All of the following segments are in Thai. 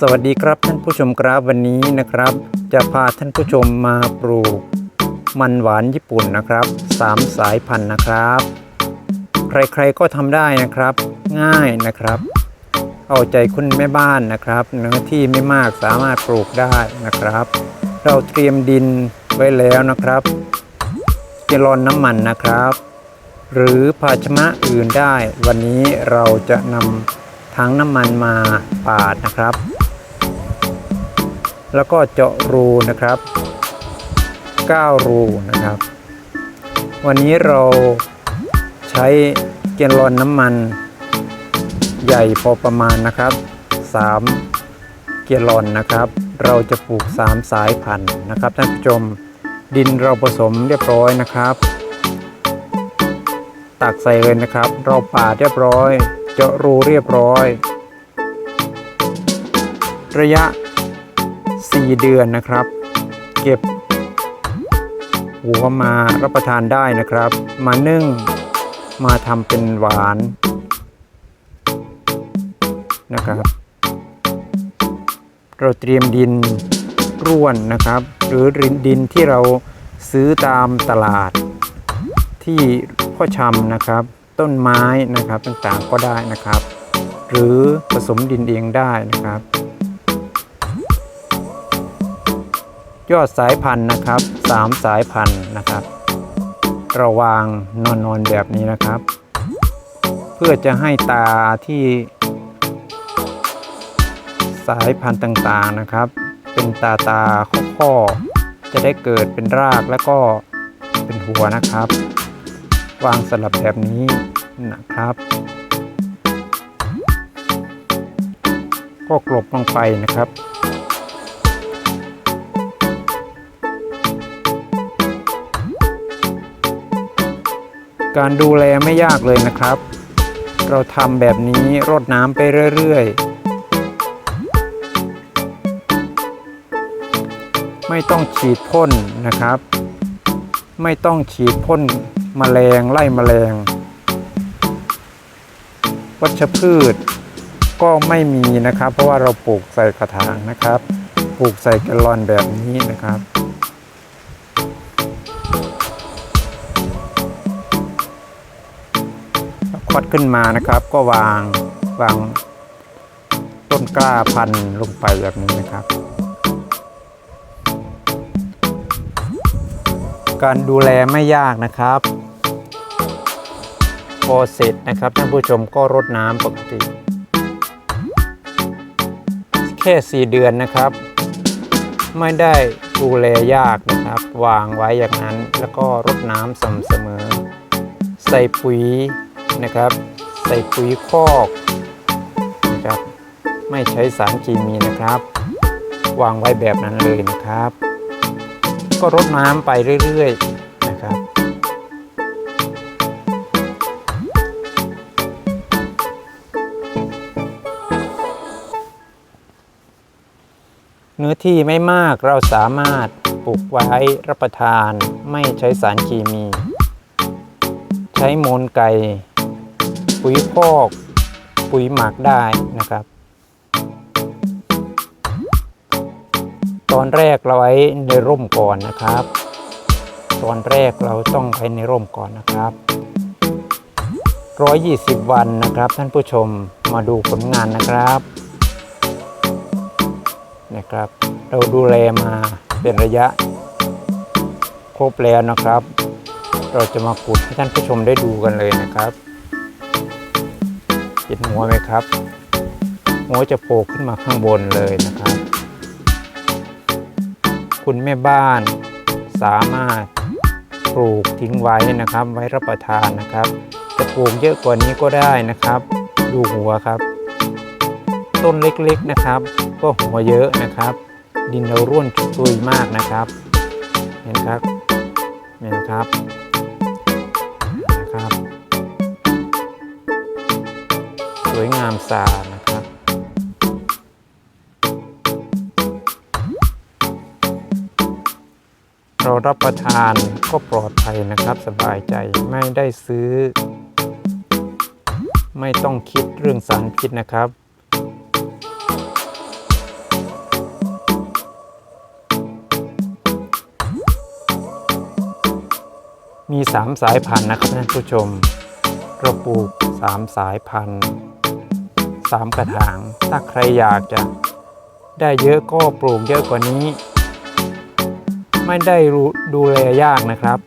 สวัสดีครับท่านผู้ชมครับวันนี้นะครับ จะพาท่านผู้ชมมาปลูก มันหวานญี่ปุ่นนะครับสามสายพันธุ์นะครับ ใครๆก็ทำได้นะครับ ง่ายนะครับ เอาใจคุณแม่บ้านนะครับเนื้อที่ไม่มากสามารถปลูกได้นะครับ เราเตรียมดินไว้แล้วนะครับเกลอนน้ำมันนะครับ หรือภาชนะอื่นได้ วันนี้เราจะนำถังน้ำมันมาปาดนะครับ แล้วก็เจาะรูนะครับ9รูนะครับ วันนี้เราใช้เกลอนน้ำมันใหญ่พอประมาณนะครับ 3 เกลลอนนะครับ เราจะปลูก 3 สายพันธุ์นะครับท่านผู้ชมดินเราผสมเรียบร้อยนะครับ ตักใส่เลยนะครับ เราปาดเรียบร้อย เจาะรูเรียบร้อย ระยะ 4 เดือนนะครับ เก็บ หัวมารับประทานได้นะครับ มานึ่งมาทำเป็นหวานนะครับ เราเตรียมดินร่วนนะครับ หรือดินที่เราซื้อตามตลาด ที่พ่อชำนะครับ ต้นไม้นะครับต่างๆก็ได้นะครับ หรือผสมดินเองได้นะครับ ยอดสายพันธุ์นะครับสามสายพันธุ์นะครับราวางนอนนอนแบบนี้นะครับ เพื่อจะให้ตาที่ สายพันธุ์ต่างๆนะครับ เป็นตาตาข้อข้อจะได้เกิดเป็นรากแล้วก็เป็นหัวนะครับ วางสลับแบบนี้นะครับ ก็กลบลงไปนะครับ การดูแลไม่ยากเลยนะครับ เราทำแบบนี้รดน้ำไปเรื่อยๆ ไม่ต้องฉีดพ่นนะครับ ไม่ต้องฉีดพ่นมแมลงไล่มแมลง วัชพืชก็ไม่มีนะครับ เพราะว่าเราปลูกใส่กระถางนะครับ ปลูกใส่แกลลอนแบบนี้นะครับ ควัดขึ้นมานะครับ ก็วางวางต้นกล้าพันลงไปแบบนี้นะครับ การดูแลไม่ยากนะครับพอเสร็จนะครับท่านผู้ชมก็รดน้ำปกติ แค่ 4 เดือนนะครับ ไม่ได้ดูแลยากนะครับ วางไว้อย่างนั้นแล้วก็รดน้ำสม่ำเสมอ ใส่ปุ๋ย นะครับ ใส่ปุ๋ยคอกนะครับไม่ใช้สารเคมีนะครับ วางไว้แบบนั้นเลยนะครับ ก็รดน้ำไปเรื่อยๆนะครับเนื้อที่ไม่มากเราสามารถปลูกไว้รับประทานไม่ใช้สารเคมี ใช้มูลไก่ ปุ๋ยพอกปุ๋ยหมักได้นะครับ ตอนแรกเราไว้ในร่มก่อนนะครับ ตอนแรกเราต้องไว้ในร่มก่อนนะครับ 120 วันนะครับ ท่านผู้ชมมาดูผลงานนะครับนะครับ เราดูแลมาเป็นระยะ ครบแล้วนะครับ เราจะมาขุดให้ท่านผู้ชมได้ดูกันเลยนะครับ เห็นหัวไหมครับ หัวจะโผล่ขึ้นมาข้างบนเลยนะครับ คุณแม่บ้านสามารถปลูกทิ้งไว้นะครับ ไว้รับประทานนะครับ จะปลูกเยอะกว่านี้ก็ได้นะครับ ดูหัวครับ ต้นเล็กๆนะครับ ก็หัวเยอะนะครับ ดินเราร่วนซุยมากนะครับ เห็นครับเห็นครับนะครับ วยงามสานะครับ เรารับประทานก็ปลอดภัยนะครับสบายใจไม่ได้ซื้อ ไม่ต้องคิดเรื่องสารพิษนะครับมี 3 สายพันธุ์นะครับท่านผู้ชมเราปลูก 3 สายพันธุ์ สามกระถาง ถ้าใครอยากจะได้เยอะก็ปลูกเยอะกว่านี้ ไม่ได้ดูแลยากนะครับ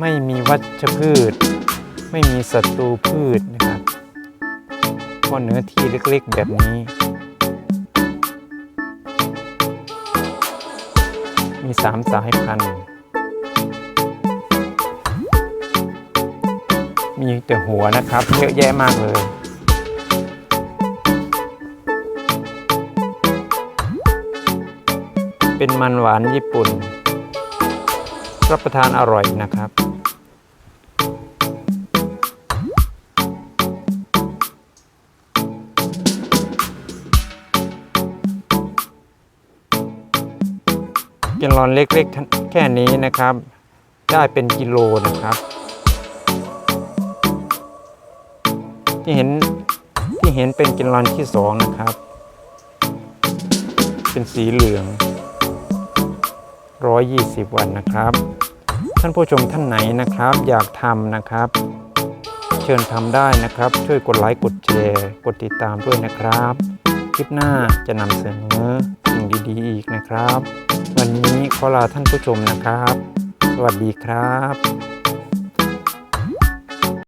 ไม่มีวัชพืช ไม่มีศัตรูพืชนะครับเพราะเนื้อที่เล็กๆแบบนี้ มีสามสายพันธุ์ มีแต่หัวนะครับ เยอะแยะมากเลยเป็นมันหวานญี่ปุ่น รับประทานอร่อยนะครับ กินรอนเล็กๆแค่นี้นะครับ ได้เป็นกิโลนะครับ ที่เห็นที่เห็นเป็นกินรอนที่สองนะครับ เป็นสีเหลือง 120 วันนะครับ ท่านผู้ชมท่านไหนนะครับ อยากทำนะครับ เชิญทำได้นะครับ ช่วยกดไลค์กดแชร์กดติดตามด้วยนะครับ คลิปหน้าจะนำเสนอสิ่งดีๆ อีกนะครับ วันนี้ขอลาท่านผู้ชมนะครับ สวัสดีครับ